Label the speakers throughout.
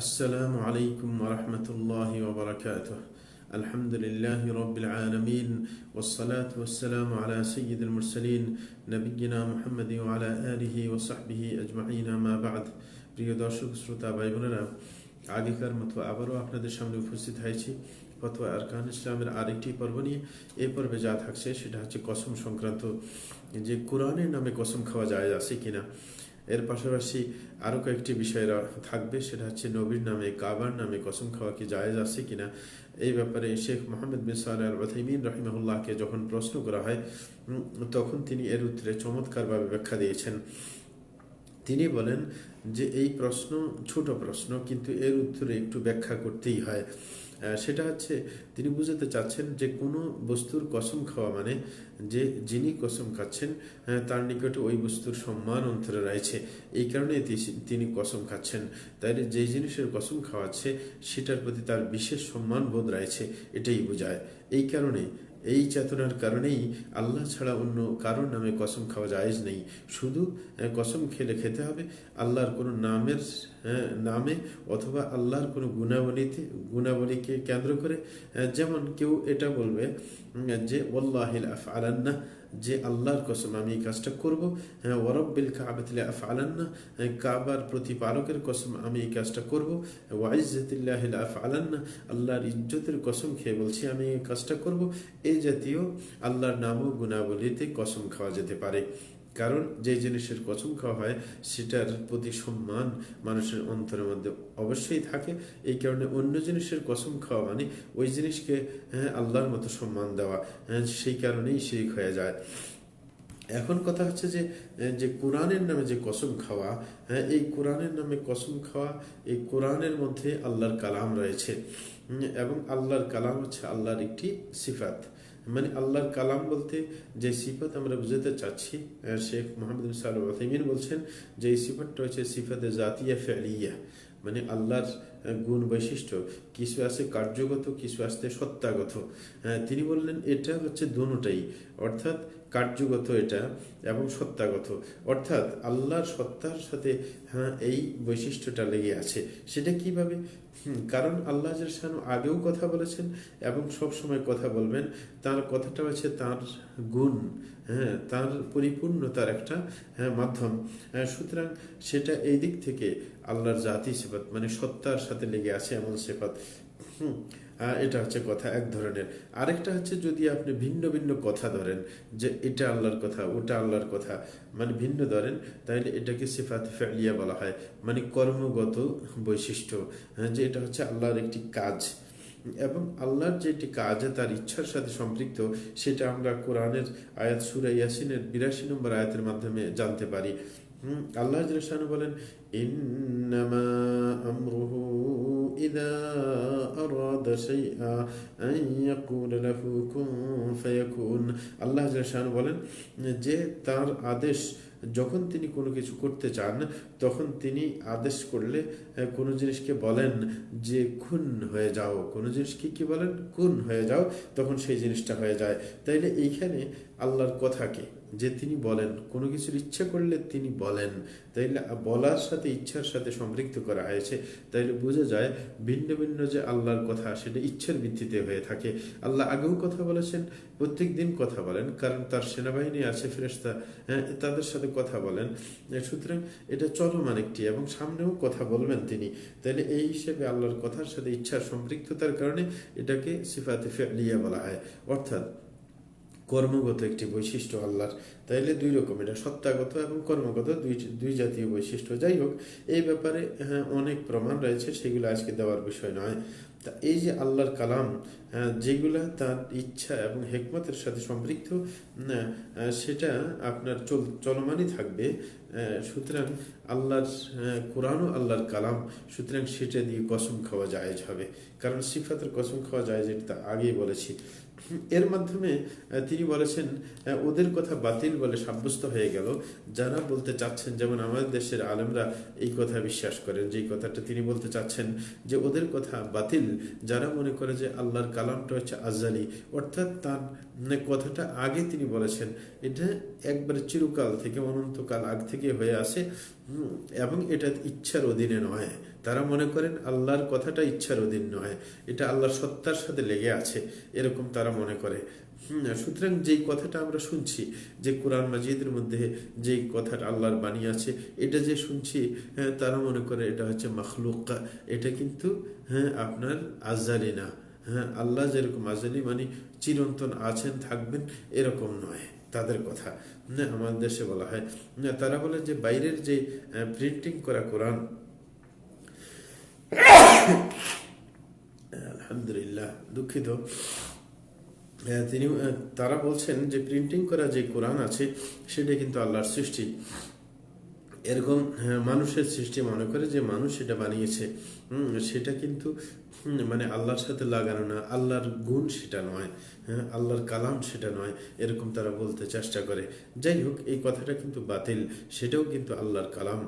Speaker 1: السلام عليكم ورحمة الله وبركاته الحمد لله رب العالمين والصلاة والسلام على سيد المرسلين نبينا محمد وعلى آله وصحبه أجمعين ما بعد প্রিয় দর্শক শ্রোতা ভাই বোনেরা আগেকার মতো আবারও আপনাদের সামনে উপস্থিত হয়েছি ফতোয়া আরকান ইসলামের আরেকটি পর্ব নিয়ে এই পর্বে যা থাকছে সেটা হচ্ছে কসম সংক্রান্ত যে কোরআনের নামে কসম খাওয়া যায় আছে কিনা এর পাশাপাশি আরও কয়েকটি বিষয় থাকবে, সেটা হচ্ছে নবীর নামে কাবার নামে কসম খাওয়া কি জায়েজ আছে কিনা? এই ব্যাপারে শেখ মোহাম্মদ বিন সাল রহিমাহুল্লাহকে যখন প্রশ্ন করা হয় তখন তিনি এর উত্তরে চমৎকারভাবে ব্যাখ্যা দিয়েছেন। তিনি বলেন যে, এই প্রশ্ন ছোট প্রশ্ন, কিন্তু এর উত্তরে একটু ব্যাখ্যা করতেই হয়। সেটা হচ্ছে তিনি বুঝাতে চাচ্ছেন যে কোনো বস্তুর কসম খাওয়া মানে যে যিনি কসম খাচ্ছেন আহ, তার নিকটে ওই বস্তুর সম্মান অন্তরে রয়েছে। এই কারণে তিনি কসম খাচ্ছেন। তাই যে জিনিসের কসম খাওয়াচ্ছে সেটার প্রতি তার বিশেষ সম্মান বোধ রয়েছে এটাই বোঝায়। এই কারণে এই চেতনার কারণেই আল্লাহ ছাড়া অন্য কারোর নামে কসম খাওয়া জায়েজ নেই। শুধু কসম খেলে খেতে হবে। আল্লাহর কোনো নামের নামে অথবা আল্লাহর কোনো গুণাবলীতে, গুণাবলীকে কেন্দ্র করে যেমন কেউ এটা বলবে যে ওল্লাহিল আফ আলান্না যে আল্লাহর কসম আমি এই কাজটা করব। হ্যাঁ ওরব্বিল কাবাতিলে আফ আলান্না কাবার প্রতিপালকের কসম আমি এই কাজটা করব। ওয়াইজতিল্লাহিল আফ আলান্না আল্লাহর ইজ্জতের কসম খেয়ে বলছি আমি এই কাজটা করব। এই জাতীয় আল্লাহর নাম ও গুণাবলীতে কসম খাওয়া যেতে পারে। কারণ যে জিনিসের কসম খাওয়া হয়, সেটার প্রতি সম্মান মানুষের অন্তরের মধ্যে অবশ্যই থাকে। এই কারণে অন্য জিনিসের কসম খাওয়া মানে ওই জিনিসকে হ্যাঁ আল্লাহর মতো সম্মান দেওয়া হ্যাঁ সেই কারণেই শিরিক হয়ে যায়। এখন কথা হচ্ছে যে যে কোরআনের নামে যে কসম খাওয়া হ্যাঁ এই কোরআনের নামে কসম খাওয়া, এই কোরআনের মধ্যে আল্লাহর কালাম রয়েছে। এবং আল্লাহর কালাম হচ্ছে আল্লাহর একটি সিফাত। মানে আল্লাহর কালাম বলতে যে সিফাত আমরা বুঝাতে চাচ্ছি আহ, শেখ মোহাম্মদ সালমিন বলছেন যে এই সিফাতটা হচ্ছে সিফাতে জাতিয়া ফেলিয়া মানে আল্লাহর আহ, গুণ বৈশিষ্ট্য। কিছু আছে কার্যগত কিছু আছে সত্তাগত। হ্যাঁ, তিনি বললেন এটা হচ্ছে দুটাই। অর্থাৎ কার্যগত এটা এবং সত্তাগত। অর্থাৎ আল্লাহর সত্তার সাথে হ্যাঁ এই বৈশিষ্ট্যটা লেগে আছে। সেটা কীভাবে? কারণ আল্লাহ জালশানু আগেও কথা বলেছেন এবং সব সময় কথা বলবেন। তার কথাটা হচ্ছে তার গুণ। হ্যাঁ তার পরিপূর্ণতার একটা হ্যাঁ, মাধ্যম। হ্যাঁ, সুতরাং সেটা এই দিক থেকে আল্লাহর জাতি সেপাত মানে সত্তার সাথে লেগে আছে এমন সেপাত হুম এটা হচ্ছে কথা এক ধরনের। আরেকটা হচ্ছে যদি আপনি ভিন্ন ভিন্ন কথা ধরেন যে এটা আল্লাহর কথা ওটা আল্লাহর কথা মানে ভিন্ন ধরেন তাহলে এটাকে সিফাত ফেলিয়া বলা হয় মানে কর্মগত বৈশিষ্ট্য হ্যাঁ, যে এটা হচ্ছে আল্লাহর একটি কাজ। এবং আল্লাহর যে একটি কাজ তার ইচ্ছার সাথে সম্পৃক্ত সেটা আমরা কোরআনের আয়াত সুরা ইয়াসিনের বিরাশি নম্বর আয়াতের মাধ্যমে জানতে পারি। হুম, আল্লাহ জাল্লাহু বলেন আল্লাহ জাল্লাহু বলেন যে তার আদেশ যখন তিনি কোনো কিছু করতে চান তখন তিনি আদেশ করলে কোনো জিনিসকে বলেন যে খুন হয়ে যাও। কোনো জিনিসকে কি বলেন? খুন হয়ে যাও। তখন সেই জিনিসটা হয়ে যায়। তাইলে এইখানে আল্লাহর কথাকে যে তিনি বলেন, কোনো কিছুর ইচ্ছা করলে তিনি বলেন। তাইলে বলার সাথে ইচ্ছার সাথে সম্পৃক্ত করা হয়েছে। তাইলে বোঝা যায়, ভিন্ন ভিন্ন যে আল্লাহর কথা, সেটা ইচ্ছার ভিত্তিতে হয়ে থাকে। আল্লাহ আগেও কথা বলেছেন, প্রত্যেক দিন কথা বলেন, কারণ তার সেনাবাহিনী আছে ফেরেস্তা হ্যাঁ তাদের সাথে কথা বলেন। সুতরাং এটা চলমান একটি, এবং সামনেও কথা বলবেন তিনি। তাহলে এই হিসেবে আল্লাহর কথার সাথে ইচ্ছার সম্পৃক্ততার কারণে এটাকে সিফাতে ফেলিয়া বলা হয়। অর্থাৎ কর্মগত একটি বৈশিষ্ট্য আল্লাহর। তাইলে দুই রকম এটা সত্তাগত এবং কর্মগত দুই দুই জাতীয় বৈশিষ্ট্য। যাই হোক এই ব্যাপারে হ্যাঁ, অনেক প্রমাণ রয়েছে সেগুলো আজকে দেওয়ার বিষয় নয়। তা এই যে আল্লাহর কালাম হ্যাঁ, যেগুলা তার ইচ্ছা এবং হেকমতের সাথে সম্পৃক্ত সেটা আপনার চল চলমানই থাকবে। সুতরাং আল্লাহর আহ, কোরআনও আল্লাহর কালাম সুতরাং সেটা দিয়ে কসম খাওয়া জায়েজ হবে। কারণ সিফাতের কসম খাওয়া যায় যেটা আগেই বলেছি। এর মাধ্যমে তিনি বলেছেন ওদের কথা বাতিল বলে সাব্যস্ত হয়ে গেল। যারা বলতে চাচ্ছেন, যেমন আমাদের দেশের আলেমরা এই কথা বিশ্বাস করেন যে এই কথাটা তিনি বলতে চাচ্ছেন যে ওদের কথা বাতিল, যারা মনে করে যে আল্লাহর কালামটা হচ্ছে আজালি, অর্থাৎ তার মানে কথাটা আগে তিনি বলেছেন, এটা একবারে চিরকাল থেকে, অনন্তকাল আগ থেকে হয়ে আসে এবং এটা ইচ্ছার অধীনে নয়। তারা মনে করেন আল্লাহর কথাটা ইচ্ছার অধীন নয় এটা আল্লাহর সত্তার সাথে লেগে আছে এরকম তারা মনে করে। সুতরাং যেই কথাটা আমরা শুনছি যে কোরআন মাজিদের মধ্যে যেই কথাটা আল্লাহর বাণী আছে এটা যে শুনছি হ্যাঁ, তারা মনে করে এটা হচ্ছে মখলুক। এটা কিন্তু হ্যাঁ আপনার আজালি না। হ্যাঁ আল্লাহ যেরকম আজালি মানে চিরন্তন আছেন থাকবেন এরকম নয় তাদের কথা। না আমাদের দেশে বলা হয়। তারা বলে যে বাইরের যে প্রিন্টিং করা কোরআন আলহামদুলিল্লাহ, দুঃখিত। তিনি তারা বলছেন যে প্রিন্টিং করা যে কোরআন আছে, সেটা কিন্তু আল্লাহর সৃষ্টি। এরকম মানুষের সৃষ্টি মনে করে যে মানুষ সেটা বানিয়েছে। সেটা কিন্তু মানে আল্লাহর সাথে লাগানো না, আল্লাহর গুণ সেটা নয় হ্যাঁ আল্লাহর কালাম সেটা নয়, এরকম তারা বলতে চেষ্টা করে। যাই হোক, এই কথাটা কিন্তু বাতিল, সেটাও কিন্তু আল্লাহর কালাম।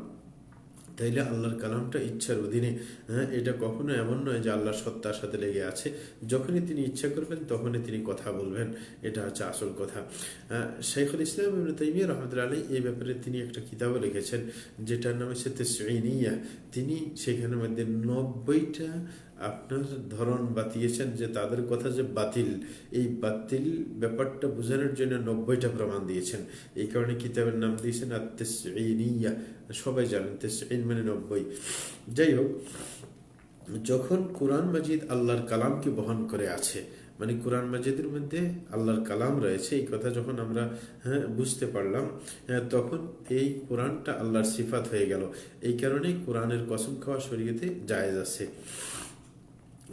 Speaker 1: তাইলে আল্লাহর কালামটা ইচ্ছার অধীনে। হ্যাঁ এটা কখনো এমন নয় যে আল্লাহর সত্তার সাথে লেগে আছে। যখনই তিনি ইচ্ছা করবেন, তখনই তিনি কথা বলবেন। এটা হচ্ছে আসল কথা। শেখুল ইসলাম তাইমিয়া রহমতুল্লা আলী এই ব্যাপারে তিনি একটা কিতাবও লিখেছেন, যেটার নাম হচ্ছে তেসইনিয়া তিনি সেখানের মধ্যে নব্বইটা আপনার ধরন বাতিয়েছেন যে তাদের কথা যে বাতিল এই বাতিল ব্যাপারটা বোঝানোর জন্য নব্বইটা প্রমাণ দিয়েছেন। এই কারণে কিতাবের নাম দিয়েছেন আর তেসইনিয়া সবাই জানেন তেসইন মানে নব্বই। যাই হোক যখন কোরআন মাজিদ আল্লাহর কালামকে বহন করে আছে মানে কোরআন মাজিদের মধ্যে আল্লাহর কালাম রয়েছে এই কথা যখন আমরা হ্যাঁ বুঝতে পারলাম হ্যাঁ, তখন এই কোরআনটা আল্লাহর সিফাত হয়ে গেল। এই কারণে কোরআনের কসম খাওয়া শরীয়তে জায়েজ আছে।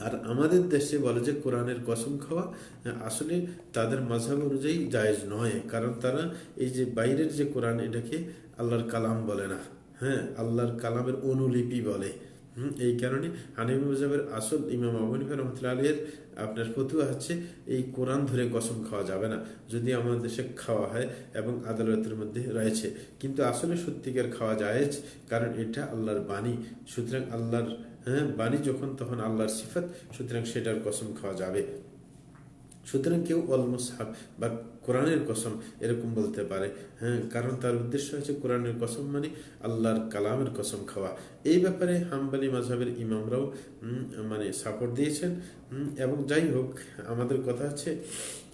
Speaker 1: আর আমাদের দেশে বলে যে কোরআনের কসম খাওয়া আসলে তাদের মাঝাব অনুযায়ী জায়েজ নয়, কারণ তারা এই যে বাইরের যে কোরআন এটাকে আল্লাহর কালাম বলে না হ্যাঁ আল্লাহর কালামের অনুলিপি বলে। এই কারণে হানিফি মজাবের আসল ইমাম আবনিফা রহমতুল্লাহ আলীর আপনার ফতুয়া হচ্ছে, এই কোরআন ধরে কসম খাওয়া যাবে না। যদি আমাদের দেশে খাওয়া হয় এবং আদালতের মধ্যে রয়েছে। কিন্তু আসলে সত্যিকার খাওয়া যায় কারণ এটা আল্লাহর বাণী। সুতরাং আল্লাহর হ্যাঁ বাণী যখন তখন আল্লাহর সিফাত, সুতরাং সেটার কসম খাওয়া যাবে। সুতরাং কেউ অলমোস্ট বা কোরআনের কসম এরকম বলতে পারে। হ্যাঁ কারণ তার উদ্দেশ্য হচ্ছে কোরআনের কসম মানে আল্লাহর কালামের কসম খাওয়া। এই ব্যাপারে হাম্বালি মাঝহের ইমামরাও মানে সাপোর্ট দিয়েছেন এবং যাই হোক আমাদের কথা হচ্ছে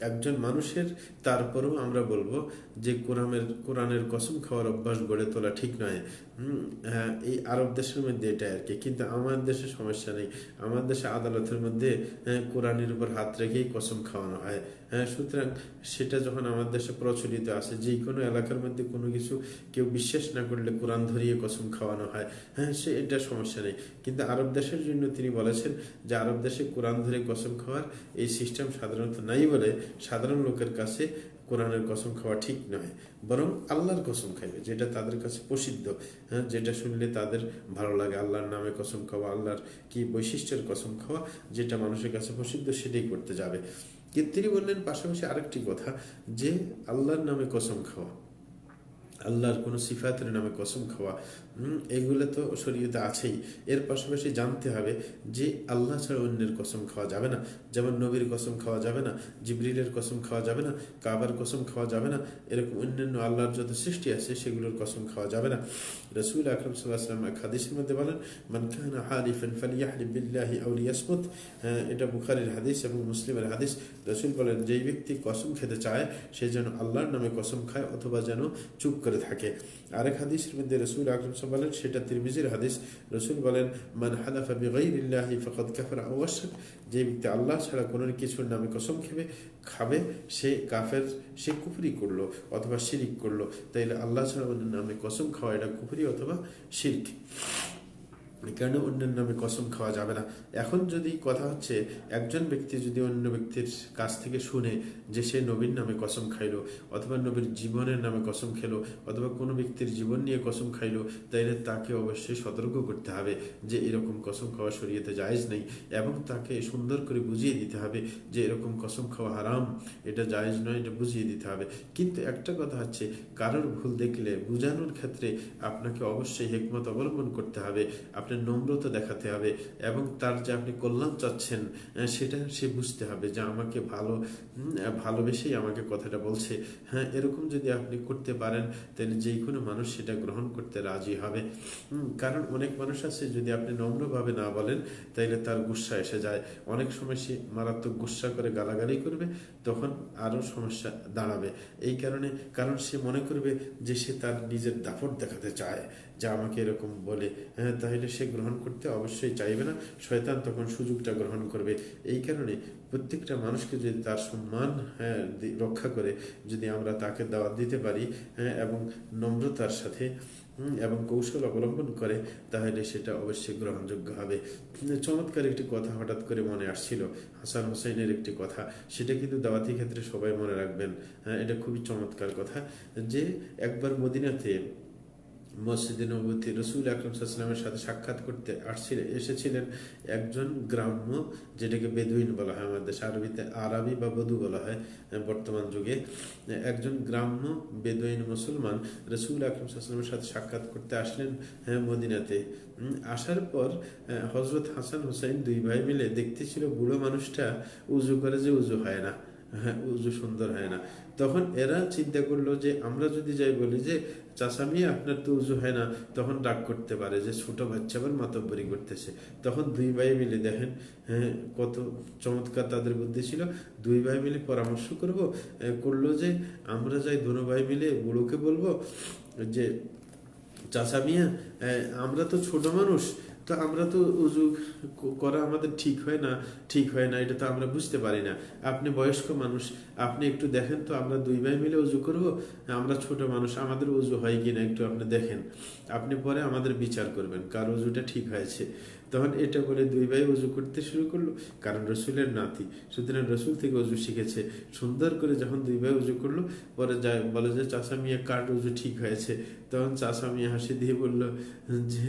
Speaker 1: একজন মানুষের তারপরেও আমরা বলব যে কোরআনের কোরআনের কসম খাওয়ার অভ্যাস গড়ে তোলা ঠিক নয়। হ্যাঁ এই আরব দেশের মধ্যে এটা আর কি। কিন্তু আমার দেশে সমস্যা নেই। আমার দেশে আদালতের মধ্যে হ্যাঁ, কোরআনের উপর হাত রেখেই কসম খাওয়ানো হয়। হ্যাঁ সুতরাং সেটা যখন আমার দেশে প্রচলিত আছে যে কোনো এলাকার মধ্যে কোনো কিছু কেউ বিশ্বাস না করলে কোরআন ধরিয়ে কসম খাওয়ানো হয়। হ্যাঁ সে এটা সমস্যা নেই। কিন্তু আরব দেশের জন্য তিনি বলেছেন যে, আরব দেশে কোরআন ধরে কসম খাওয়ার এই সিস্টেম সাধারণত নাই বলে সাধারণ লোকের কাছে কোরআনের কসম খাওয়া ঠিক নয়। বরং আল্লাহর কসম খাইবে, যেটা তাদের কাছে প্রসিদ্ধ। হ্যাঁ যেটা শুনলে তাদের ভালো লাগে, আল্লাহর নামে কসম খাওয়া, আল্লাহর কি বৈশিষ্ট্যের কসম খাওয়া, যেটা মানুষের কাছে প্রসিদ্ধ সেটাই করতে যাবে। কিন্তু তিনি বললেন পাশাপাশি আরেকটি কথা যে আল্লাহর নামে কসম খাওয়া। আল্লাহর কোনো সিফাতের নামে কসম খাওয়া এগুলো তো শরীয়তে আছেই। এর পাশাপাশি জানতে হবে যে আল্লাহ ছাড়া অন্যের কসম খাওয়া যাবে না। যেমন নবীর কসম খাওয়া যাবে না জিবরিলের কসম খাওয়া যাবে না কাবার কসম খাওয়া যাবে না এরকম অন্যান্য আল্লাহর যত সৃষ্টি আছে সেগুলোর কসম খাওয়া যাবে না। রসুল আকরম সাল্লাহাম এক হাদিসের মধ্যে বলেন মান কানা হালিফান ফালিয়াহলিফ বিল্লাহি আও লিয়াসমুত হ্যাঁ, এটা বুখারীর হাদিস এবং মুসলিমের হাদিস। রসুল বলেন যেই ব্যক্তি কসম খেতে চায় সে যেন আল্লাহর নামে কসম খায় অথবা যেন চুপ করে থাকে। আরেক হাদিসের মধ্যে রসুল আকরম বলেন, সেটা তিরমিজির হাদিস। রসুল বলেন, মান আও যে ব্যক্তি আল্লাহ ছাড়া কোনো কিছুর নামে কসম খেবে, খাবে, সে কাফের, সে কুফরি করল অথবা শিরিক করল। তাইলে আল্লাহ ছাড়া নামে কসম খাওয়া এটা কুফরি অথবা শিরক। কারণে অন্যের নামে কসম খাওয়া যাবে না? এখন যদি কথা হচ্ছে, একজন ব্যক্তি যদি অন্য ব্যক্তির কাছ থেকে শুনে যে সে নবীর নামে কসম খাইলো, অথবা নবীর জীবনের নামে কসম খেলো, অথবা কোনো ব্যক্তির জীবন নিয়ে কসম খাইলো, তাইলে তাকে অবশ্যই সতর্ক করতে হবে যে এরকম কসম খাওয়া শরীয়তে জায়েজ নেই এবং তাকে সুন্দর করে বুঝিয়ে দিতে হবে যে এরকম কসম খাওয়া হারাম। এটা জায়েজ নয়, এটা বুঝিয়ে দিতে হবে। কিন্তু একটা কথা হচ্ছে, কারোর ভুল দেখলে, বুঝানোর ক্ষেত্রে আপনাকে অবশ্যই হেকমত অবলম্বন করতে হবে। আপনার নম্রতা দেখাতে হবে এবং তার যে আপনি কল্যাণ চাচ্ছেন সেটা সে বুঝতে হবে যে আমাকে ভালো ভালোবেসেই আমাকে কথাটা বলছে। হ্যাঁ এরকম যদি আপনি করতে পারেন, তাহলে যে কোনো মানুষ সেটা গ্রহণ করতে রাজি হবে। কারণ অনেক মানুষ আছে যদি আপনি নম্রভাবে না বলেন, তাইলে তার গুসা এসে যায়। অনেক সময় সে মারাত্মক গুসা করে গালাগালি করবে, তখন আরও সমস্যা দাঁড়াবে। এই কারণে, কারণ সে মনে করবে যে সে তার নিজের দাপট দেখাতে চায়, যে আমাকে এরকম বলে। হ্যাঁ তাহলে সে গ্রহণ করতে অবশ্যই চাইবে না। শয়তান তখন সুযোগটা গ্রহণ করবে। এই কারণে প্রত্যেকটা মানুষকে যদি তার সম্মান হ্যাঁ রক্ষা করে যদি আমরা তাকে দাওয়াত দিতে পারি হ্যাঁ এবং নম্রতার সাথে এবং কৌশল অবলম্বন করে, তাহলে সেটা অবশ্যই গ্রহণযোগ্য হবে। চমৎকার একটি কথা হঠাৎ করে মনে আসছিল। হাসান হোসেনের একটি কথা। সেটা কিন্তু দাওয়াতি ক্ষেত্রে সবাই মনে রাখবেন। হ্যাঁ এটা খুবই চমৎকার কথা যে একবার মদিনাতে মসজিদে নবতী রসুল আকরম সাল্লামের সাথে সাক্ষাৎ করতে আসছিলেন এসেছিলেন একজন গ্রাম্য, যেটাকে বেদুইন বলা হয় আমাদের দেশে, আরবিতে আরবি বা বধু বলা হয় বর্তমান যুগে। একজন গ্রাম্য বেদুইন মুসলমান রসুল আকরম সাল্লামের সাথে সাক্ষাৎ করতে আসলেন হ্যাঁ মদিনাতে। আসার পর হজরত হাসান হোসেন দুই ভাই মিলে দেখতেছিল বুড়ো মানুষটা উজু করে যে উজু হয় না। হ্যাঁ উজু সুন্দর হয় না। তখন এরা চিন্তা করল যে, আমরা যদি যাই বলি যে চাষামি আপনার তো উজু হয় না। তখন রাগ করতে পারে যে, ছোট বাচ্চা আবার মাতব্বরি করতেছে। তখন দুই ভাই মিলে দেখেন হ্যাঁ কত চমৎকার তাদের বুদ্ধি ছিল। দুই ভাই মিলে পরামর্শ করব করল যে, আমরা যাই দুনো ভাই মিলে বুড়োকে বলব যে, চাচা মিয়া আমরা তো ছোট মানুষ তো আমরা তো উজু করা আমাদের ঠিক হয় না, ঠিক হয় না, এটা তো আমরা বুঝতে পারি না। আপনি বয়স্ক মানুষ, আপনি একটু দেখেন তো, আমরা দুই ভাই মিলে উজু করব? আমরা ছোট মানুষ, আমাদের উজু হয় কিনা একটু আপনি দেখেন। আপনি পরে আমাদের বিচার করবেন, কার উজুটা ঠিক হয়েছে। তখন এটা বলে দুই ভাই উজু করতে শুরু করল। কারণ রসুলের নাতি। সুতরাং রসুল থেকে উজু শিখেছে। সুন্দর করে যখন দুই ভাই উজু করল পরে যায় বলে যে চাষা মিয়া কার উজু ঠিক হয়েছে? তখন চাষা মিয়া হাসি দিয়ে বলল যে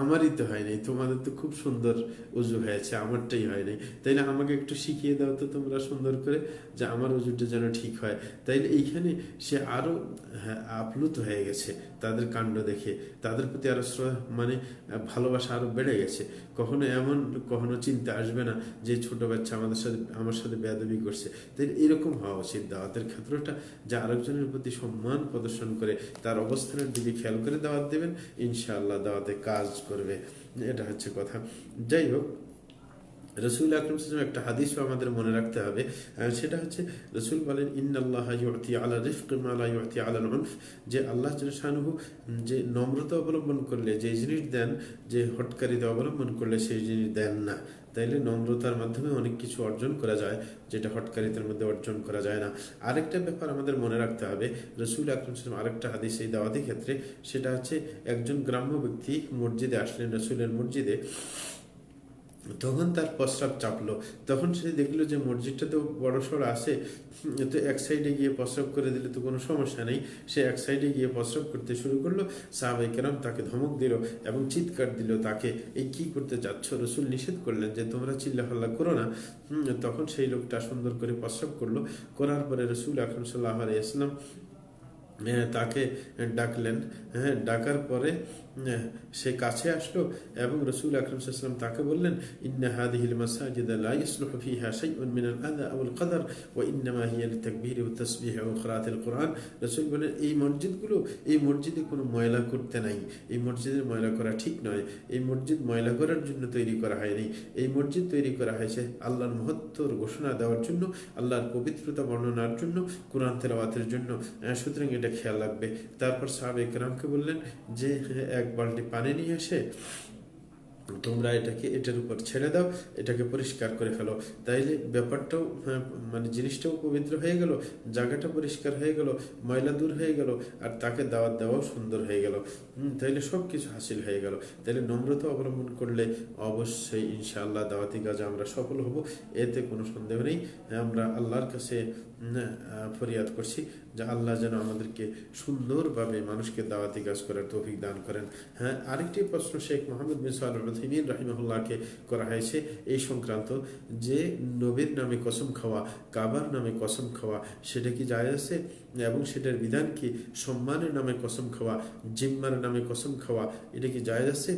Speaker 1: আমারই তো হয়নি তোমাদের তো খুব সুন্দর উজু হয়েছে। আমারটাই হয়নি তাইলে আমাকে একটু শিখিয়ে দাও তো তোমরা সুন্দর করে যে আমার উজুটা যেন ঠিক হয়। তাইলে এইখানে সে আরও হ্যাঁ, আপ্লুত হয়ে গেছে। তাদের কাণ্ড দেখে তাদের প্রতি আরও মানে ভালোবাসা আরও বেড়ে গেছে। কখনো এমন, কখনো চিন্তা আসবে না যে ছোট বাচ্চা আমাদের সাথে, আমার সাথে বেয়াদবি করছে। তাই এরকম হওয়া উচিত দাওয়াতের ক্ষেত্রটা যে আরেকজনের প্রতি সম্মান প্রদর্শন করে, তার অবস্থানের দিকে খেয়াল করে দাওয়াত দেবেন। ইনশাআল্লাহ দাওয়াতে কাজ করবে। এটা হচ্ছে কথা। যাই হোক রসুল আকরম সাল্লাম একটা হাদিসও আমাদের মনে রাখতে হবে সেটা হচ্ছে রসুল বলেন, ইন্নাল্লাহ ইউতি আলা রিফক মালা ইউতি আলা উনফ যে আল্লাহ শাহু যে নম্রতা অবলম্বন করলে, যে জিনিস দেন, যে হটকারিতা অবলম্বন করলে সেই জিনিস দেন না। তাইলে নম্রতার মাধ্যমে অনেক কিছু অর্জন করা যায়, যেটা হটকারিতার মধ্যে অর্জন করা যায় না। আরেকটা ব্যাপার আমাদের মনে রাখতে হবে, রসুল আকরম সাল্লাম আরেকটা হাদিস এই দাওয়াতি ক্ষেত্রে, সেটা হচ্ছে একজন গ্রাম্য ব্যক্তি মসজিদে আসলেন, রসুলের মসজিদে তখন তার প্রস্রাব চাপলো। তখন সে দেখল যে মসজিদটা তো বড় সড় আছে তো এক সাইডে গিয়ে প্রস্রাব করে দিলে তো কোনো সমস্যা নেই। সে এক সাইডে গিয়ে প্রস্রাব করতে শুরু করল সাহাবাই কেরাম তাকে ধমক দিল এবং চিৎকার দিল তাকে এই কি করতে যাচ্ছ? রসুল নিষেধ করলেন যে তোমরা চিল্লাফাল্লা করো না। তখন সেই লোকটা সুন্দর করে প্রস্রাব করল করার পরে রসুল আকরম সাল্লাহ ইসলাম হ্যাঁ, তাকে ডাকলেন হ্যাঁ ডাকার পরে সে কাছে আসলো এবং রসুল আকরম সাল্লাম তাকে বললেন, ইন্না হাদিহিল মাসাজিদ লা ইসলুহু ফিহা শাইউন মিনাল আযা আওয়াল কদর, ওয়া ইন্নামা হিয়া লিতাকবীর ওয়া তাসবিহ ওয়া কিরাআতিল কুরআন রাসূল বলেন এই মসজিদগুলো, এই মসজিদে কোনো ময়লা করতে নাই। এই মসজিদের ময়লা করা ঠিক নয়। এই মসজিদ ময়লা করার জন্য তৈরি করা হয়নি। এই মসজিদ তৈরি করা হয়েছে আল্লাহর মহত্বর ঘোষণা দেওয়ার জন্য, আল্লাহর পবিত্রতা বর্ণনার জন্য, কোরআন তেলাওয়াতের জন্য। সুতরাং এটা খেয়াল রাখবে। তারপর সাহাবে একরামকে বললেন যে এক বালতি পানি নিয়ে এসে তোমরা এটাকে এটার উপর ছেড়ে দাও এটাকে পরিষ্কার করে ফেলো। তাইলে ব্যাপারটাও হ্যাঁ, মানে জিনিসটাও পবিত্র হয়ে গেল জায়গাটা পরিষ্কার হয়ে গেল ময়লা দূর হয়ে গেল আর তাকে দাওয়াত দেওয়াও সুন্দর হয়ে গেল। তাইলে সব কিছু হাসিল হয়ে গেল। তাইলে নম্রতা অবলম্বন করলে অবশ্যই ইনশাআল্লাহ দাওয়াতি কাজে আমরা সফল হব এতে কোনো সন্দেহ নেই। আমরা আল্লাহর কাছে আহ, ফরিয়াদ করছি। যে আল্লাহ যেন আমাদেরকে সুন্দরভাবে মানুষকে দাওয়াতি কাজ করার তৌফিক দান করেন। হ্যাঁ আরেকটি প্রশ্ন শেখ মোহাম্মদ বিন সাল রহিমিন রাহিমহুল্লাহকে করা হয়েছে এই সংক্রান্ত, যে নবীর নামে কসম খাওয়া, কাবার নামে কসম খাওয়া, সেটা কি যায় আছে? এবং সেটার বিধান কি? সম্মানের নামে কসম খাওয়া, জিম্মার নামে কসম খাওয়া, এটা কি যায় আছে?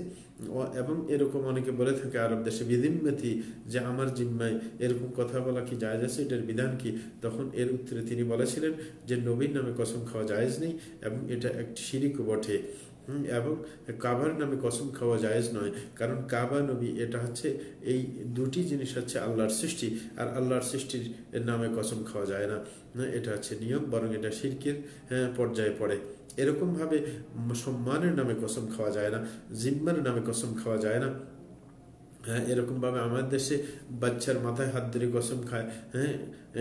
Speaker 1: এবং এরকম অনেকে বলে থাকে, আরব দেশে বিধিম্মতি যে আমার জিম্মায় এরকম কথা বলা কি জায়জ আছে? এটার বিধান কি? তখন এর উত্তরে তিনি বলেছিলেন যে, নবীর নামে কসম খাওয়া জায়জ নেই এবং এটা একটি শিরিকও বটে। এবং কাবার নামে কসম খাওয়া জায়েজ নয়। কারণ কাবা নবী এটা হচ্ছে এই দুটি জিনিস হচ্ছে আল্লাহর সৃষ্টি আর আল্লাহর সৃষ্টির নামে কসম খাওয়া যায় না। না, এটা হচ্ছে নিয়ম বরং এটা শিরকের হ্যাঁ, পর্যায়ে পড়ে। এরকমভাবে সম্মানের নামে কসম খাওয়া যায় না জিম্মার নামে কসম খাওয়া যায় না। হ্যাঁ এরকমভাবে আমার দেশে বাচ্চার মাথায় হাত ধরে কসম খায়। হ্যাঁ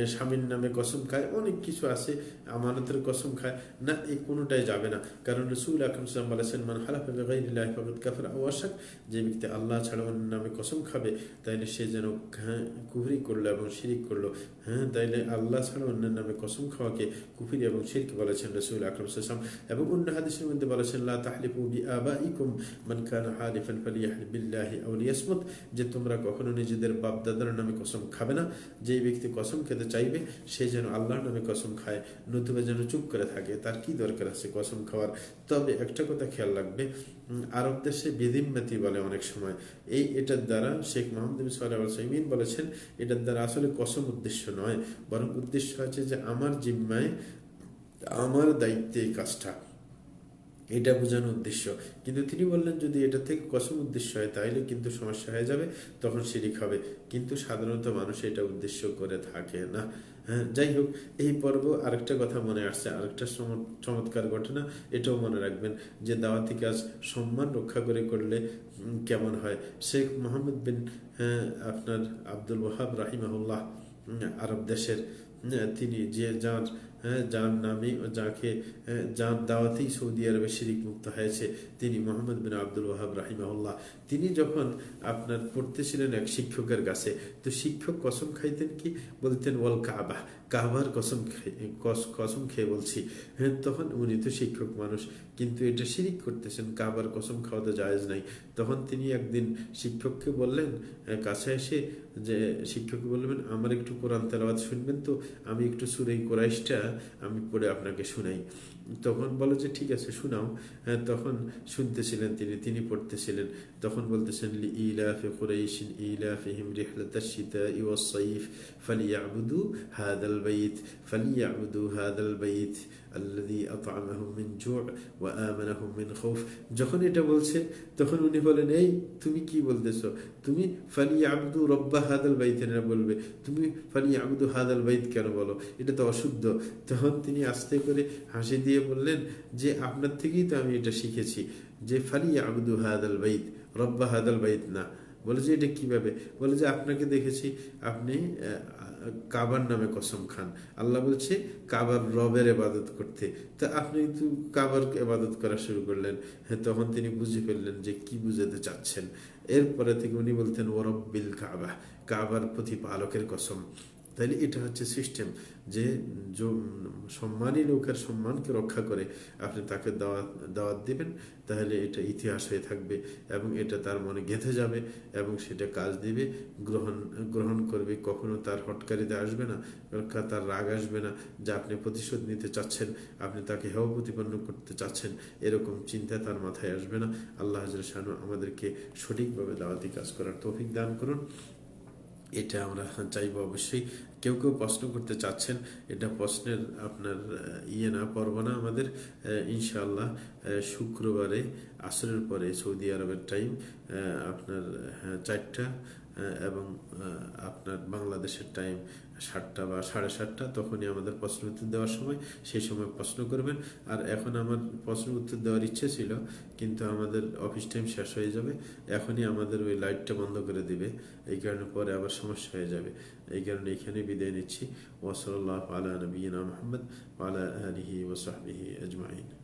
Speaker 1: স্বামীর নামে কসম খায়, অনেক কিছু আছে, আমানতের কসম খায়, না এই কোনোটাই যাবে না। কারণ রসুল আকরম বলেছেন, মান যে ব্যক্তি আল্লাহ ছাড়া অন্য নামে কসম খাবে, তাইলে সে যেন হ্যাঁ কুফরি করল এবং শিরিক করল। হ্যাঁ তাইলে আল্লাহ ছাড়া অন্যের নামে কসম খাওয়াকে কুফরি এবং শিরক বলেছেন রসুল আকরম সাল্লাম এবং অন্য হাদিসের মধ্যে বলেছেন আও যে তোমরা কখনো নিজেদের বাপ দাদার নামে কসম খাবে না। যে ব্যক্তি কসম খেতে চাইবে, সে যেন আল্লাহর নামে কসম খায়, নতুবা যেন চুপ করে থাকে। তার কি দরকার আছে কসম খাওয়ার? তবে একটা কথা খেয়াল রাখবে আরব দেশে বেদিমমাতি বলে অনেক সময়। এই, এটার দ্বারা শেখ মোহাম্মদ সাইমিন বলেছেন, এটার দ্বারা আসলে কসম উদ্দেশ্য নয়, বরং উদ্দেশ্য আছে যে আমার জিম্মায় আমার দায়িত্বে এই কাজটা। এটা বোঝানো উদ্দেশ্য। কিন্তু তিনি বললেন যদি এটা থেকে কসম উদ্দেশ্য হয় তাহলে কিন্তু সমস্যা হয়ে যাবে তখন শিরিক হবে। কিন্তু সাধারণত মানুষ এটা উদ্দেশ্য করে থাকে না। হ্যাঁ যাই হোক এই পর্ব আরেকটা কথা মনে আসছে আরেকটা চমৎ- চমৎকার ঘটনা এটাও মনে রাখবেন যে দাওয়াতি কাজ সম্মান রক্ষা করে করলে কেমন হয়? শেখ মোহাম্মদ বিন হ্যাঁ, আপনার আব্দুল ওয়াহাব রাহিমাহুল্লাহ আরব দেশের তিনি যে যার যার নামে যাকে হ্যাঁ, যার দাওয়াতেই সৌদি আরবে শিরিক মুক্ত হয়েছে তিনি মোহাম্মদ বিন আব্দুল ওয়াহাব রাহিমাউল্লাহ তিনি যখন আপনার পড়তেছিলেন এক শিক্ষকের কাছে তো শিক্ষক কসম খাইতেন কি? বলতেন ওয়াল কাবা। কাবার কসম কসম খেয়ে বলছি হ্যাঁ তখন উনি তো শিক্ষক মানুষ, কিন্তু এটা শিরিক করতেছেন, কাবার কসম খাওয়া তো জায়েজ নাই। তখন তিনি একদিন শিক্ষককে বললেন কাছে এসে যে শিক্ষক বলবেন আমার একটু কোরআন তেলাবাদ শুনবেন তো, আমি একটু সুরে কোরাইশটা আমি পড়ে আপনাকে শুনাই। তখন বলো যে ঠিক আছে শোনাও। হ্যাঁ, তখন শুনতেছিলেন তিনি তিনি পড়তেছিলেন। তখন বলতেছেন লি ইলাফি কুরাইশিন ইলাফিহিম রিহলাতাশ শিতাই ওয়াস সাইফ ফালিয়াবুদু হাদাল বাইত ফালিয়াবুদু হাদাল বাইত। যখন এটা বলছে, তখন উনি বলেন, এই, তুমি কি বলতেছো? তুমি ফালিয়াবুদু রব্বা হাদাল বাইত না বলবে। তুমি ফালিয়াবুদু হাদাল বাইত কেন বলো? এটা তো অশুদ্ধ। তখন তিনি আস্তে করে হাসি দিয়ে বললেন, যে আপনার থেকেই তো আমি এটা শিখেছি, যে ফালি আবদু হাদাল বাইত, রব্বা হাদাল বাইত না। বলে যে, এটা কীভাবে? বলে যে, আপনাকে দেখেছি, আপনি কাবার নামে কসম খান। আল্লাহ বলছে, কাবার রবের এবাদত করতে। তা আপনি তো কাবার এবাদত করা শুরু করলেন। হ্যাঁ তখন তিনি বুঝে ফেললেন যে কি বুঝাতে চাচ্ছেন। এরপরে থেকে উনি বলতেন, ওরব্বিল কাবা, কাবার প্রতিপালকের কসম। তাইলে এটা হচ্ছে সিস্টেম যে সম্মানী লোকের সম্মানকে রক্ষা করে আপনি তাকে দাওয়াত দাওয়াত দিবেন, তাহলে এটা ইতিহাস হয়ে থাকবে এবং এটা তার মনে গেঁথে যাবে এবং সেটা কাজ দিবে, গ্রহণ গ্রহণ করবে। কখনো তার হটকারিতে আসবে না তার রাগ আসবে না যে আপনি প্রতিশোধ নিতে চাচ্ছেন, আপনি তাকে হেয় প্রতিপন্ন করতে চাচ্ছেন, এরকম চিন্তা তার মাথায় আসবে না। আল্লাহ হাজর শানু আমাদেরকে সঠিকভাবে দাওয়াতি কাজ করার তৌফিক দান করুন। এটা আমরা চাইব অবশ্যই। কেউ কেউ প্রশ্ন করতে চাচ্ছেন, এটা প্রশ্নের আপনার ইয়ে না, পর্ব না আমাদের। ইনশাআল্লাহ শুক্রবারে আসরের পরে সৌদি আরবের টাইম আপনার চারটা এবং আপনার বাংলাদেশের টাইম সাতটা বা সাড়ে সাতটা, তখনই আমাদের প্রশ্ন উত্তর দেওয়ার সময়, সেই সময় প্রশ্ন করবেন। আর এখন আমার প্রশ্ন উত্তর দেওয়ার ইচ্ছে ছিল, কিন্তু আমাদের অফিস টাইম শেষ হয়ে যাবে। এখনই আমাদের ওই লাইটটা বন্ধ করে দিবে। এই কারণে পরে আবার সমস্যা হয়ে যাবে। এই কারণে এখানে বিদায় নিচ্ছি। ওসল আলা নবীনা মোহাম্মদ আলা আলহি ওসাহবিহি আজমাইন।